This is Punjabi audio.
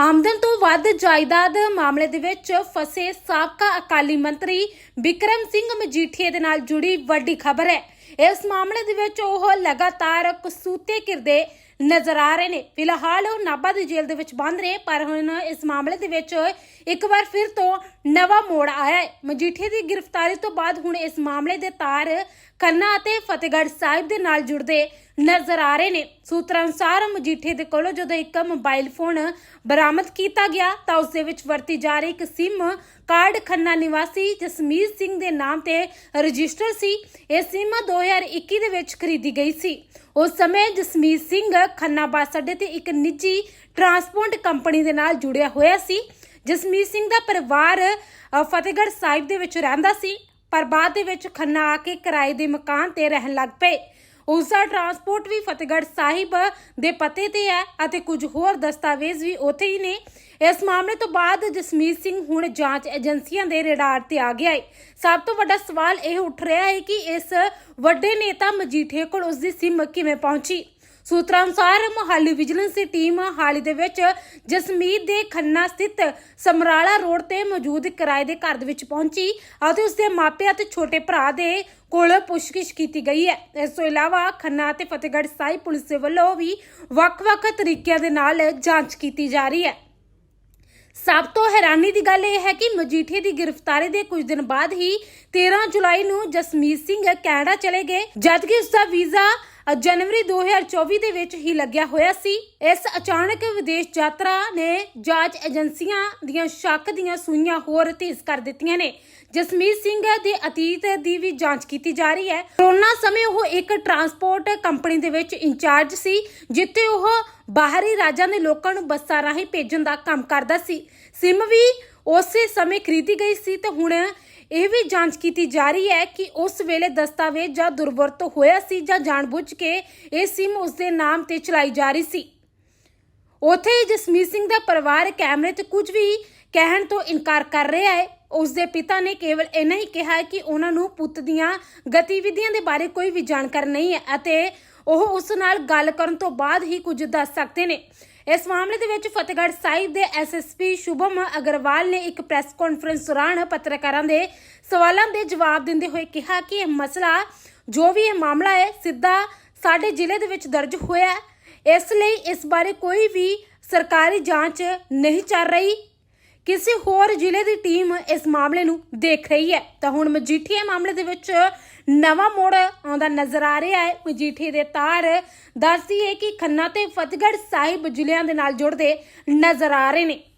ਆਮਦਨ ਤੋਂ ਵੱਧ ਜਾਇਦਾਦ ਮਾਮਲੇ ਦੇ ਵਿੱਚ ਫਸੇ ਸਾਬਕਾ ਅਕਾਲੀ ਮੰਤਰੀ ਵਿਕਰਮ ਸਿੰਘ ਮਜੀਠੀਏ ਦੇ ਨਾਲ ਜੁੜੀ ਵੱਡੀ ਖਬਰ ਹੈ। ਇਸ ਮਾਮਲੇ ਦੇ ਵਿੱਚ ਉਹ ਲਗਾਤਾਰ ਕਸੂਤੇ ਕਿਰਦੇ ਨਜ਼ਰ ਆ ਰਹੇ ਨੇ। ਫਿਲਹਾਲ ਉਹ ਨਾਭਾ ਦੀ ਜੇਲ੍ਹ ਦੇ ਵਿੱਚ ਬੰਦ ਨੇ, ਪਰ ਹੁਣ ਇਸ ਮਾਮਲੇ ਦੇ ਵਿੱਚ ਇੱਕ ਵਾਰ ਫਿਰ ਤੋਂ ਨਵਾਂ ਮੋੜ ਆਇਆ ਹੈ। ਮਜੀਠੀਆ ਦੀ ਗ੍ਰਿਫਤਾਰੀ ਤੋਂ ਬਾਅਦ ਹੁਣ ਇਸ ਮਾਮਲੇ ਦੇ ਤਾਰ ਖੰਨਾ ਅਤੇ ਫਤਿਹਗੜ੍ਹ ਸਾਹਿਬ ਦੇ ਨਾਲ ਜੁੜਦੇ ਨਜ਼ਰ ਆ ਰਹੇ ਨੇ। ਸੂਤਰਾਂ ਅਨੁਸਾਰ ਮਜੀਠੇ ਦੇ ਕੋਲੋਂ ਜਦੋਂ ਇੱਕ ਮੋਬਾਈਲ ਫੋਨ ਬਰਾਮਦ ਕੀਤਾ ਗਿਆ, ਤਾਂ ਉਸ ਦੇ ਵਿੱਚ ਵਰਤੀ ਜਾ ਰਹੀ ਇੱਕ SIM ਕਾਰਡ ਖੰਨਾ ਨਿਵਾਸੀ ਜਸਮੀਤ ਸਿੰਘ ਦੇ ਨਾਮ ਤੇ ਰਜਿਸਟਰ ਸੀ। ਇਹ SIM 2021 ਦੇ ਵਿੱਚ ਖਰੀਦੀ ਗਈ ਸੀ। ਉਸ ਸਮੇਂ ਜਸਮੀਤ ਸਿੰਘ ਖੰਨਾ ਬੱਸ ਅੱਡੇ ਤੇ ਇੱਕ ਨਿੱਜੀ ਟਰਾਂਸਪੋਰਟ ਕੰਪਨੀ ਦੇ ਨਾਲ ਜੁੜਿਆ ਹੋਇਆ ਸੀ। ਜਸਮੀਤ ਸਿੰਘ ਦਾ ਪਰਿਵਾਰ ਫਤਿਹਗੜ੍ਹ ਸਾਹਿਬ ਦੇ ਵਿੱਚ ਰਹਿੰਦਾ ਸੀ। ਪਰ ਬਾਅਦ ਦੇ ਵਿੱਚ ਖੰਨਾ ਆ ਕੇ ਕਿਰਾਏ ਦੇ ਮਕਾਨ ਤੇ ਰਹਿਣ ਲੱਗ ਪਏ। ਉਸ ਦਾ ਟਰਾਂਸਪੋਰਟ ਵੀ ਫਤਿਹਗੜ੍ਹ ਸਾਹਿਬ ਦੇ ਪਤੇ ਤੇ ਹੈ ਅਤੇ ਕੁਝ ਹੋਰ ਦਸਤਾਵੇਜ਼ ਵੀ ਉੱਥੇ ਹੀ ਨੇ। ਇਸ ਮਾਮਲੇ ਤੋਂ ਬਾਅਦ ਜਸਮੀਤ ਸਿੰਘ ਹੁਣ ਜਾਂਚ ਏਜੰਸੀਆਂ ਦੇ ਰਡਾਰ ਤੇ ਆ ਗਿਆ ਹੈ ਸਭ ਤੋਂ ਵੱਡਾ ਸਵਾਲ ਇਹ ਉੱਠ ਰਿਹਾ ਹੈ ਕਿ ਇਸ ਵੱਡੇ ਨੇਤਾ ਮਜੀਠੇ ਕੋਲ ਉਸ ਦੀ ਸਿਮ ਕਿਵੇਂ ਪਹੁੰਚੀ? ਸੂਤਰਾਂ ਅਨੁਸਾਰ ਮੋਹਾਲੀ ਵਿਜੀਲੈਂਸ ਦੀ ਟੀਮ ਹਾਲੀ ਦੇ ਵਿੱਚ ਜਸਮੀਤ ਦੇ ਖੰਨਾ ਸਥਿਤ ਸਮਰਾਲਾ ਰੋਡ ਤੇ ਮੌਜੂਦ ਕਿਰਾਏ ਦੇ ਘਰ ਦੇ ਵਿੱਚ ਪਹੁੰਚੀ ਅਤੇ ਉਸ ਦੇ ਮਾਪੇ ਅਤੇ ਛੋਟੇ ਭਰਾ ਦੇ ਕੋਲ ਪੁੱਛਗਿੱਛ ਕੀਤੀ ਗਈ ਹੈ। ਇਸ ਤੋਂ ਇਲਾਵਾ ਖੰਨਾ ਅਤੇ ਫਤਿਹਗੜ੍ਹ ਸਾਹਿਬ ਪੁਲਿਸ ਦੇ ਵੱਲੋਂ ਵੀ ਵੱਖ-ਵੱਖ ਤਰੀਕਿਆਂ ਦੇ ਨਾਲ ਜਾਂਚ ਕੀਤੀ ਜਾ ਰਹੀ ਹੈ। ਸਭ ਤੋਂ ਹੈਰਾਨੀ ਦੀ ਗੱਲ ਇਹ ਹੈ ਕਿ ਮਜੀਠੀ ਦੀ ਗ੍ਰਿਫਤਾਰੀ ਦੇ ਕੁਝ ਦਿਨ ਬਾਅਦ ਹੀ 13 ਜੁਲਾਈ ਨੂੰ ਜਸਮੀਤ ਸਿੰਘ ਕੈਨੇਡਾ ਚਲੇ ਗਏ, ਜਦਕਿ ਉਸ ਦਾ ਵੀਜ਼ਾ ਜਨਵਰੀ 2024 ਦੇ ਵਿੱਚ ਹੀ ਲੱਗਿਆ ਹੋਇਆ ਸੀ। ਇਸ ਅਚਾਨਕ ਵਿਦੇਸ਼ ਯਾਤਰਾ ਨੇ ਜਾਂਚ ਏਜੰਸੀਆਂ ਦੀਆਂ ਸ਼ੱਕ ਦੀਆਂ ਸੂਈਆਂ ਹੋਰ ਤੇਜ਼ ਕਰ ਦਿੱਤੀਆਂ ਨੇ। ਜਸਮੀਤ ਸਿੰਘ ਦੇ ਅਤੀਤ ਦੀ ਵੀ ਜਾਂਚ ਕੀਤੀ ਜਾ ਰਹੀ ਹੈ। ਕਰੋਨਾ ਸਮੇਂ ਉਹ ਇੱਕ ਟਰਾਂਸਪੋਰਟ ਕੰਪਨੀ ਦੇ ਵਿੱਚ ਇੰਚਾਰਜ ਸੀ, ਜਿੱਥੇ ਉਹ ਬਾਹਰੀ ਰਾਜਾਂ ਦੇ ਲੋਕਾਂ ਨੂੰ ਬੱਸਾਂ ਰਾਹੀਂ ਭੇਜਣ ਦਾ ਕੰਮ ਕਰਦਾ ਸੀ। ਸਿਮ ਵੀ ਉਸੇ ਸਮੇਂ ਖਰੀਦੀ ਗਈ ਸੀ ਤੇ ਹੁਣ ਇਹ ਵੀ ਜਾਂਚ ਕੀਤੀ ਜਾ ਰਹੀ ਹੈ ਕਿ ਉਸ ਵੇਲੇ ਦਸਤਾਵੇਜ਼ ਜਾਂ ਦੁਰਵਰਤੋਂ ਹੋਇਆ ਸੀ ਜਾਂ ਜਾਣਬੁੱਝ ਕੇ ਇਹ ਸਿਮ ਉਸ ਦੇ ਨਾਮ ਤੇ ਚਲਾਈ ਜਾ ਰਹੀ ਸੀ। ਉਥੇ ਹੀ ਜਸਮੀਤ ਸਿੰਘ ਦਾ ਪਰਿਵਾਰ ਕੈਮਰੇ 'ਚ ਕੁਝ ਵੀ ਕਹਿਣ ਤੋਂ ਇਨਕਾਰ ਕਰ ਰਿਹਾ ਹੈ। ਉਸ ਦੇ ਪਿਤਾ ਨੇ ਕੇਵਲ ਇੰਨਾ ਹੀ ਕਿਹਾ ਕਿ ਉਹਨਾਂ ਨੂੰ ਪੁੱਤ ਦੀਆਂ ਗਤੀਵਿਧੀਆਂ ਦੇ ਬਾਰੇ ਕੋਈ ਵੀ ਜਾਣਕਾਰੀ ਨਹੀਂ ਹੈ ਅਤੇ ਉਹ ਉਸ ਨਾਲ ਗੱਲ ਕਰਨ ਤੋਂ ਬਾਅਦ ਹੀ ਕੁਝ ਦੱਸ ਸਕਦੇ ਨੇ। ਇਸ ਮਾਮਲੇ ਦੇ ਵਿੱਚ ਫਤਿਹਗੜ੍ਹ ਸਾਹਿਬ ਦੇ ਐਸਐਸਪੀ ਸ਼ੁਭਮ ਅਗਰਵਾਲ ਨੇ ਇੱਕ ਪ੍ਰੈਸ ਕਾਨਫਰੰਸ ਦੌਰਾਨ ਪੱਤਰਕਾਰਾਂ ਦੇ ਸਵਾਲਾਂ ਦੇ ਜਵਾਬ ਦਿੰਦੇ ਹੋਏ ਕਿਹਾ ਕਿ ਇਹ ਮਸਲਾ, ਜੋ ਵੀ ਇਹ ਮਾਮਲਾ ਹੈ, ਸਿੱਧਾ ਸਾਡੇ ਜ਼ਿਲ੍ਹੇ ਦੇ ਵਿੱਚ ਦਰਜ ਹੋਇਆ ਇਸ ਲਈ ਇਸ ਬਾਰੇ ਕੋਈ ਵੀ ਸਰਕਾਰੀ ਜਾਂਚ ਨਹੀਂ ਚੱਲ ਰਹੀ। ਕਿਸੇ ਹੋਰ ਜ਼ਿਲ੍ਹੇ ਦੀ ਟੀਮ ਇਸ ਮਾਮਲੇ ਨੂੰ ਦੇਖ ਰਹੀ ਹੈ। ਤਾਂ ਹੁਣ ਮਜੀਠੀਆ ਮਾਮਲੇ ਦੇ ਵਿੱਚ ਨਵਾਂ ਮੋੜ ਆਉਂਦਾ ਨਜ਼ਰ ਆ ਰਿਹਾ ਹੈ। ਮਜੀਠੀ ਦੇ ਤਾਰ ਦੱਸਦੀ ਹੈ ਕਿ ਖੰਨਾ ਤੇ ਫਤਿਹਗੜ੍ਹ ਸਾਹਿਬ ਜ਼ਿਲ੍ਹਿਆਂ ਦੇ ਨਾਲ ਜੁੜਦੇ ਨਜ਼ਰ ਆ ਰਹੇ ਨੇ।